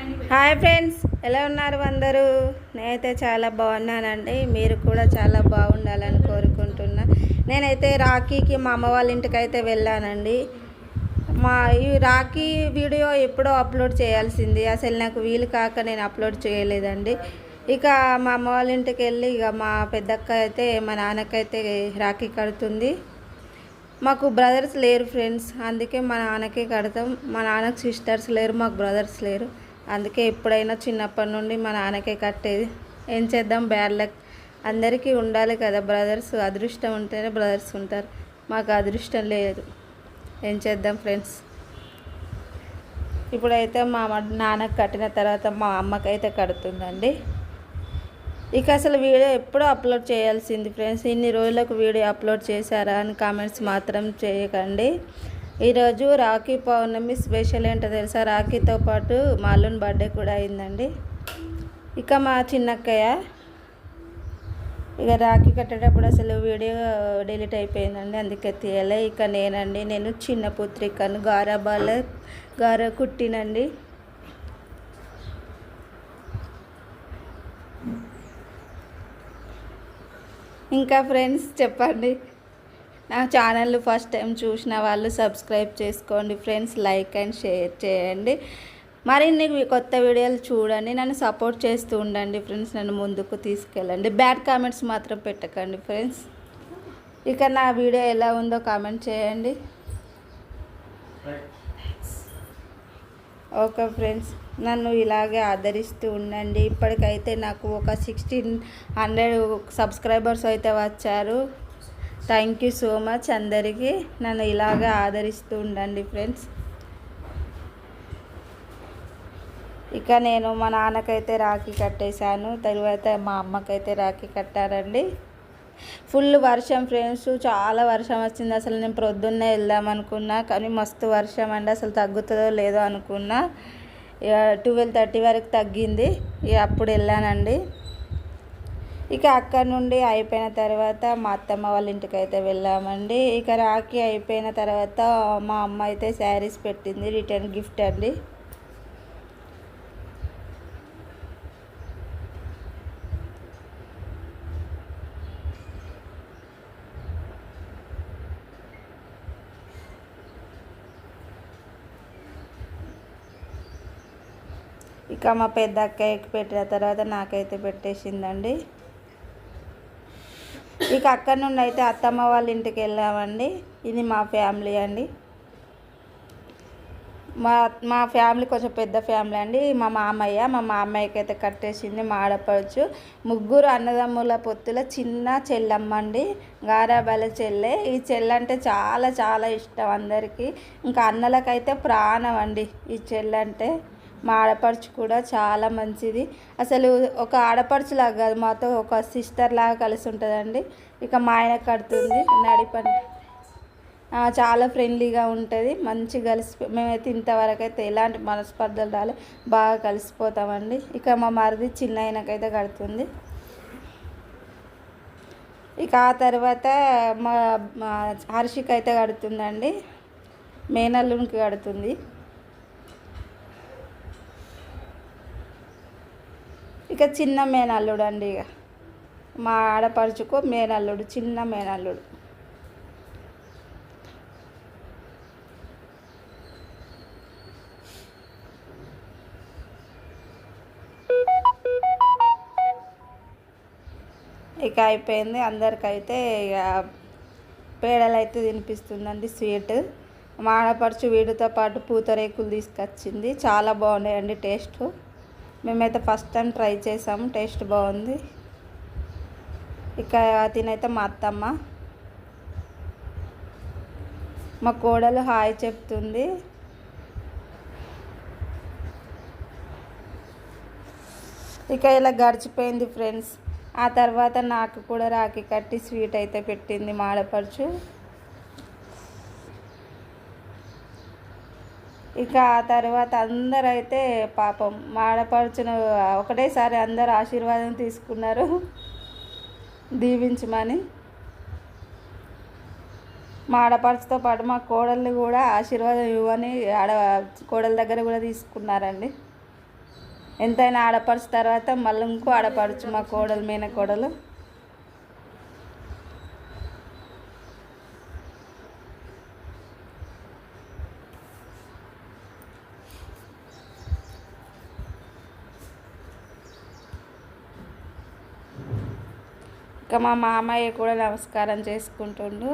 Hi friends ఎలా ఉన్నారు అందరూ? నేనైతే చాలా బాగున్నానండి. మీరు కూడా చాలా బాగుండాలని కోరుకుంటున్నా. నేనైతే రాఖీకి మా అమ్మ వాళ్ళ ఇంటికి అయితే వెళ్ళానండి. మా ఈ రాఖీ వీడియో ఎప్పుడో అప్లోడ్ చేయాల్సింది. అసలు నాకు వీలు కాక నేను అప్లోడ్ చేయలేదండి. ఇక మా అమ్మ వాళ్ళ ఇంటికి వెళ్ళి ఇక మా పెద్దక్క అయితే మా నాన్నకైతే రాఖీ కడుతుంది. మాకు బ్రదర్స్ లేరు ఫ్రెండ్స్. అందుకే మా నాన్నకే కడతాం. మా నాన్నకు సిస్టర్స్ లేరు మాకు బ్రదర్స్ లేరు. అందుకే ఎప్పుడైనా చిన్నప్పటి నుండి మా నాన్నకే కట్టేది. ఏం చేద్దాం? Bad luck. అందరికీ ఉండాలి కదా బ్రదర్స్. అదృష్టం ఉంటేనే బ్రదర్స్ ఉంటారు. మాకు అదృష్టం లేదు. ఏం చేద్దాం ఫ్రెండ్స్? ఇప్పుడైతే మా నాన్నకు నాన్నకి కట్టిన తర్వాత మా అమ్మకైతే కడుతుందండి. ఇక అసలు వీడియో ఎప్పుడూ అప్లోడ్ చేయాల్సింది ఫ్రెండ్స్. ఇన్ని రోజులకు వీడియో అప్లోడ్ చేశారా అని కామెంట్స్ మాత్రం చేయకండి. ఈరోజు రాఖీ పౌర్ణమి స్పెషల్ ఏంటో తెలుసా? రాఖీతో పాటు మాలూన్ బర్త్డే కూడా అయిందండి. ఇక మా చిన్నక్కయ్య ఇక రాఖీ కట్టేటప్పుడు అసలు వీడియో డిలీట్ అయిపోయిందండి అందుకే తీయలే. ఇక నేనండి నేను చిన్న పుత్రికను గారాబాల గార కుట్టినండి. ఇంకా ఫ్రెండ్స్ చెప్పండి. నా ఛానల్ ఫస్ట్ టైం చూసిన వాళ్ళు సబ్స్క్రైబ్ చేసుకోండి ఫ్రెండ్స్ లైక్ అండ్ షేర్ చేయండి. మరిన్ని కొత్త వీడియోలు చూడండి నన్ను సపోర్ట్ చేస్తూ ఉండండి ఫ్రెండ్స్ నన్ను ముందుకు తీసుకెళ్ళండి. బ్యాడ్ కామెంట్స్ మాత్రం పెట్టకండి ఫ్రెండ్స్. ఇక నా వీడియో ఎలా ఉందో కామెంట్ చేయండి. ఓకే ఫ్రెండ్స్ నన్ను ఇలాగే ఆదరిస్తూ ఉండండి. ఇప్పటికైతే నాకు ఒక సిక్స్టీన్ హండ్రెడ్ సబ్స్క్రైబర్స్ అయితే వచ్చారు. థ్యాంక్ యూ సో మచ్ అందరికీ నన్ను ఇలాగే ఆదరిస్తూ ఉండండి ఫ్రెండ్స్ ఇక నేను మా నాన్నకైతే రాఖీ కట్టేశాను తర్వాత మా అమ్మకైతే రాఖీ కట్టారండి. ఫుల్ వర్షం ఫ్రెండ్స్ చాలా వర్షం వచ్చింది. అసలు నేను ప్రొద్దున్నే వెళ్దాం అనుకున్నా కానీ మస్తు వర్షం అండి. అసలు తగ్గుతుందో లేదో అనుకున్నా. ఇక ట్వెల్వ్ థర్టీ వరకు తగ్గింది. ఇక అప్పుడు వెళ్ళానండి. ఇక అక్కడ నుండి అయిపోయిన తర్వాత మా అత్తమ్మ వాళ్ళ ఇంటికి అయితే వెళ్ళామండి. ఇక రాఖీ అయిపోయిన తర్వాత మా అమ్మ అయితే శారీస్ పెట్టింది రిటర్న్ గిఫ్ట్ అండి. ఇక మా పెద్ద అక్కయ్యకి పెట్టిన తర్వాత నాకైతే పెట్టేసిందండి. ఇక అక్కడ నుండి అయితే అత్తమ్మ వాళ్ళ ఇంటికి వెళ్ళామండి. ఇది మా ఫ్యామిలీ అండి. మా మా ఫ్యామిలీ కొంచెం పెద్ద ఫ్యామిలీ అండి. మా మామయ్య మా మామయ్యకి అయితే కట్టేసింది మా ఆడపడుచు ముగ్గురు అన్నదమ్ముల పొత్తుల చిన్న చెల్లమ్మ అండి. గారాబాల చెల్లె. ఈ చెల్లె అంటే చాలా చాలా ఇష్టం అందరికీ. ఇంకా అన్నలకైతే ప్రాణం అండి ఈ చెల్లంటే మా ఆడపడుచు కూడా చాలా మంచిది. అసలు ఒక ఆడపడుచులాగా కాదు మాతో ఒక సిస్టర్ లాగా కలిసి ఉంటుందండి. ఇక మా ఆయన కడుతుంది నడిపని చాలా ఫ్రెండ్లీగా ఉంటుంది. మంచి కలిసి మేమైతే ఇంతవరకు అయితే ఎలాంటి మనస్పర్ధలు రాలే. బాగా కలిసిపోతామండి. ఇక మా మరిది చిన్న ఆయనకైతే కడుతుంది. ఇక ఆ తర్వాత మా మా అయితే కడుతుందండి. మేనల్లునికి కడుతుంది. ఇక చిన్న మేనల్లుడు అండి ఇక. మా ఆడపడుచుకో మేనల్లుడు చిన్న మేనల్లుడు. ఇక అయిపోయింది. అందరికైతే ఇక పేడలు అయితే తినిపిస్తుందండి స్వీట్. మా ఆడపడుచు పాటు పూతరేకులు తీసుకొచ్చింది. చాలా బాగున్నాయండి టేస్ట్. మేమైతే ఫస్ట్ టైం ట్రై చేసాము టేస్ట్ బాగుంది. ఇక తినైతే మా అత్తమ్మ. మా కోడలు హాయ్ చెప్తుంది. ఇక ఇలా గడిచిపోయింది ఫ్రెండ్స్. ఆ తర్వాత నాకు కూడా రాఖీ కట్టి స్వీట్ అయితే పెట్టింది మాడపడుచు. ఇక ఆ తర్వాత అందరైతే పాపం మాడపడుచును ఒకటేసారి అందరు ఆశీర్వాదం తీసుకున్నారు. దీవించమని. మా ఆడపడుచుతో పాటు మా కోడళ్ళు కూడా ఆశీర్వాదం ఇవ్వని ఆడ కోడల దగ్గర కూడా తీసుకున్నారండి. ఎంతైనా ఆడపడుచు తర్వాత మళ్ళీ ఇంకో ఆడపడుచు మా కోడలు మేన కోడలు ఇక మా మామయ్య కూడా నమస్కారం చేసుకుంటుండు.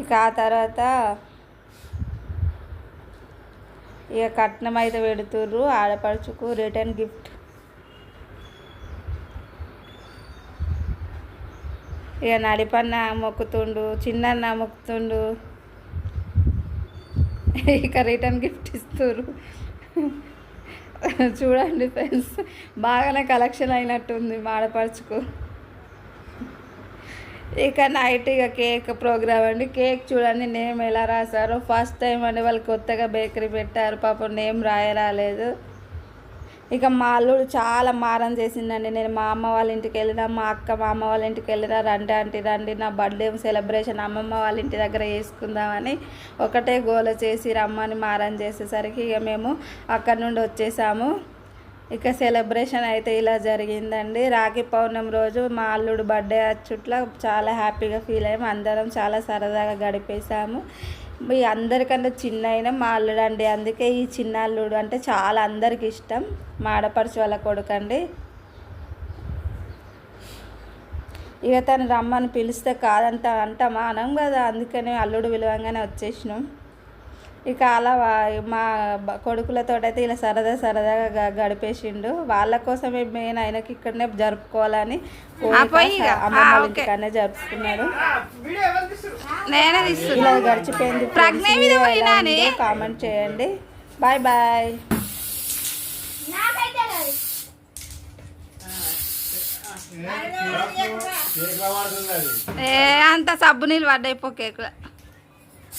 ఇక ఆ తర్వాత ఇక కట్నం అయితే పెడుతుర్రు ఆడపడుచుకు రిటర్న్ గిఫ్ట్. ఇక నడిపన్న మొక్కుతుండు చిన్న మొక్కుతుండు. ఇక రిటర్న్ గిఫ్ట్ ఇస్తుర్రు. చూడండి ఫ్రెండ్స్ బాగానే కలెక్షన్ అయినట్టుంది మా ఇక నైట్ ఇక కేక్ ప్రోగ్రామ్ అండి. కేక్ చూడండి నేమ్ ఎలా రాశారో. ఫస్ట్ టైం అండి వాళ్ళు కొత్తగా బేకరీ పెట్టారు. పాపం నేమ్ రాయరాలేదు. ఇక మా అల్లుడు చాలా మారం చేసిందండి నేను మా అమ్మ వాళ్ళ ఇంటికి వెళ్ళినా మా అక్క మా అమ్మ వాళ్ళ ఇంటికి వెళ్ళినా రండి అంటే రండి నా బర్త్డే సెలబ్రేషన్ అమ్మమ్మ వాళ్ళ ఇంటి దగ్గర చేసుకుందామని ఒకటే గోల చేసి రమ్మని మారం చేసేసరికి ఇక మేము అక్కడ నుండి వచ్చేసాము. ఇక సెలబ్రేషన్ అయితే ఇలా జరిగిందండి. రాఖీ పౌర్ణమి రోజు మా అల్లుడు బర్త్డే చుట్ల చాలా హ్యాపీగా ఫీల్ అయ్యాము అందరం చాలా సరదాగా గడిపేశాము. అందరికన్నా చిన్న అయినా మా అల్లుడు అండి అందుకే ఈ చిన్న అల్లుడు అంటే చాలా అందరికి ఇష్టం. మా ఆడపడుచు వాళ్ళ కొడుకు అండి ఇక తను రమ్మని పిలిస్తే కాదంట అంటామా అనం కదా. అందుకనే అల్లుడు విలువంగానే వచ్చేసినాం. ఇక అలా మా కొడుకులతో అయితే ఇలా సరదా సరదాగా గ- గడిపేసిండు వాళ్ళ కోసమే మెయిన్ ఆయనకి ఇక్కడనే జరుపుకోవాలని. అమ్మమ్మ జరుపుకున్నాడు ఇలా గడిచిపోయింది. కామెంట్ చేయండి బాయ్ బాయ్ ఏ అంత సబ్బు నీళ్ళు పడ్డాయి పో కేక్